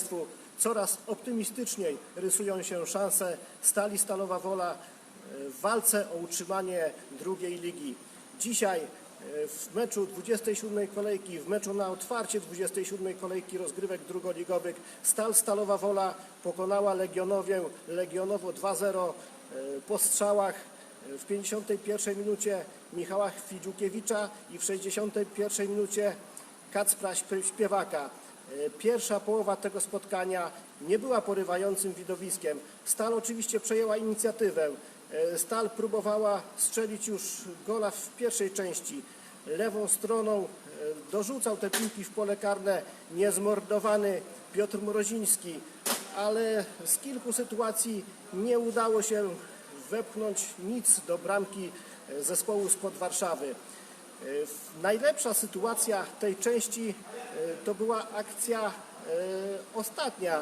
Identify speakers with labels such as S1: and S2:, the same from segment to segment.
S1: Państwu, coraz optymistyczniej rysują się szanse Stali Stalowa Wola e, w walce o utrzymanie drugiej ligi. Dzisiaj e, w meczu 27 kolejki, w meczu na otwarcie 27 kolejki rozgrywek drugoligowych Stal Stalowa Wola pokonała Legionowię Legionowo 2-0 e, po strzałach w 51 minucie Michała Fidziukiewicza i w 61 minucie Kacpra Śp- Śpiewaka. E, Pierwsza połowa tego spotkania nie była porywającym widowiskiem. Stal oczywiście przejęła inicjatywę. E, Stal próbowała strzelić już gola w pierwszej części. Lewą stroną e, dorzucał te piłki w pole karne niezmordowany Piotr Mroziński, ale z kilku sytuacji nie udało się wepchnąć nic do bramki zespołu spod Warszawy. E, w- Najlepsza sytuacja tej części e, to była akcja e, ostatnia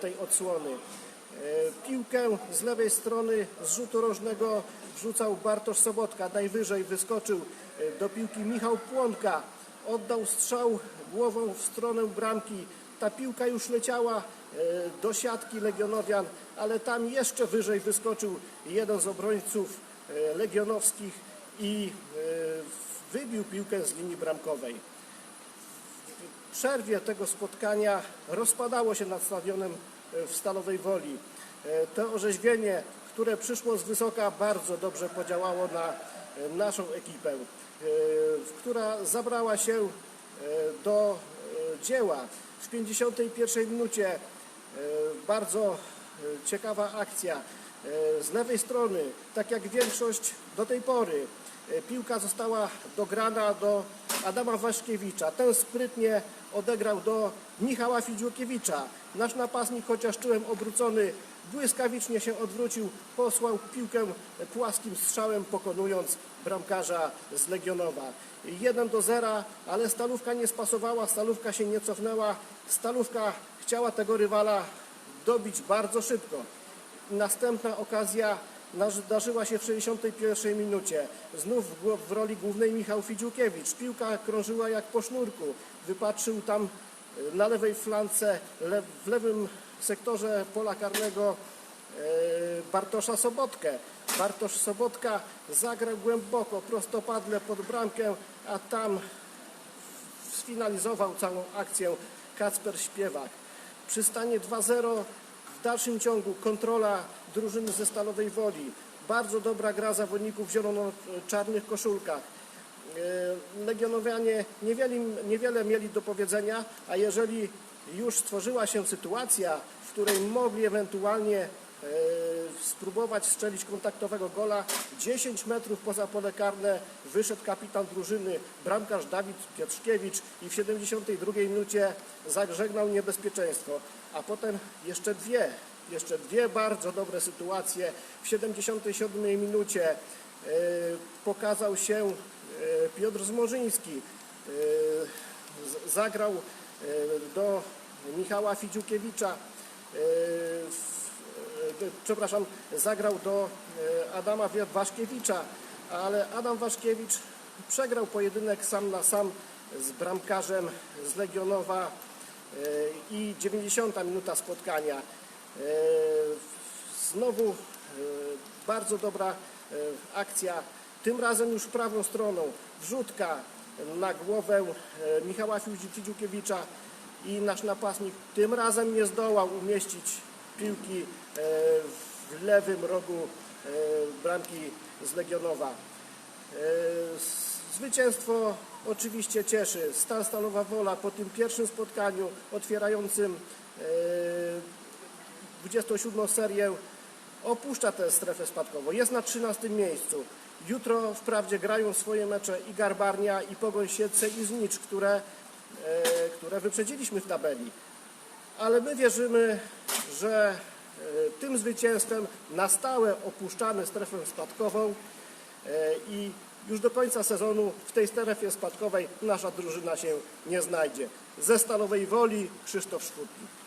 S1: tej odsłony. Piłkę z lewej strony z rzutu rożnego wrzucał Bartosz Sobotka. Najwyżej wyskoczył do piłki Michał Płonka. Oddał strzał głową w stronę bramki. Ta piłka już leciała do siatki Legionowian, ale tam jeszcze wyżej wyskoczył jeden z obrońców legionowskich i e, wybił piłkę z linii bramkowej. W przerwie tego spotkania rozpadało się nad stadionem e, w Stalowej Woli. E, To orzeźwienie, które przyszło z wysoka, bardzo dobrze podziałało na e, naszą ekipę, która zabrała się do dzieła. W 51 minucie bardzo ciekawa akcja. E, Z lewej strony, tak jak większość do tej pory, e, piłka została dograna do Adama Waszkiewicza. Ten sprytnie odegrał do Michała Fidziukiewicza. Nasz napastnik, chociaż czułem obrócony, błyskawicznie się odwrócił, posłał piłkę płaskim strzałem, pokonując bramkarza z Legionowa. 1 do 0, ale Stalówka nie spasowała, Stalówka się nie cofnęła. Stalówka chciała tego rywala dobić bardzo szybko. Następna okazja zdarzyła się w 61 minucie. Znów w roli głównej Michał Fidziukiewicz. Piłka krążyła jak po sznurku. Wypatrzył tam e, na lewej flance, w lewym sektorze pola karnego e, Bartosza Sobotkę. Bartosz Sobotka zagrał głęboko, prostopadle pod bramkę, a tam sfinalizował całą akcję Kacper Śpiewak. Przy stanie 2-0 w dalszym ciągu kontrola drużyny ze Stalowej Woli. Bardzo dobra gra zawodników w zielono-czarnych koszulkach. E, Legionowianie niewiele, niewiele mieli do powiedzenia, a jeżeli już stworzyła się sytuacja, w której mogli ewentualnie spróbować strzelić kontaktowego gola, 10 metrów poza pole karne wyszedł kapitan drużyny, bramkarz Dawid Piotrkiewicz i w 72 minucie zażegnał niebezpieczeństwo. A potem jeszcze dwie, jeszcze dwie bardzo dobre sytuacje. W 77 minucie e, pokazał się e, Piotr Zmorzyński. E, Zagrał e, do Michała Fidziukiewicza. e, w- e, Przepraszam, zagrał do e, Adama Waszkiewicza, ale Adam Waszkiewicz przegrał pojedynek sam na sam z bramkarzem z Legionowa e, i 90 minuta spotkania. E, Znowu e, bardzo dobra e, akcja, tym razem już prawą stroną. Wrzutka na głowę e, Michała Fidziukiewicza i nasz napastnik tym razem nie zdołał umieścić piłki e, w lewym rogu e, bramki z Legionowa. E, Zwycięstwo oczywiście cieszy. Stal Stalowa Wola po tym pierwszym spotkaniu otwierającym e, 27 serię opuszcza tę strefę spadkową. Jest na 13 miejscu. Jutro wprawdzie grają swoje mecze i Garbarnia, i Pogoń Siedlce, i Znicz, które, które wyprzedziliśmy w tabeli. Ale my wierzymy, że e, tym zwycięstwem na stałe opuszczamy strefę spadkową e, i już do końca sezonu w tej strefie spadkowej nasza drużyna się nie znajdzie. Ze Stalowej Woli Krzysztof Szkutnik.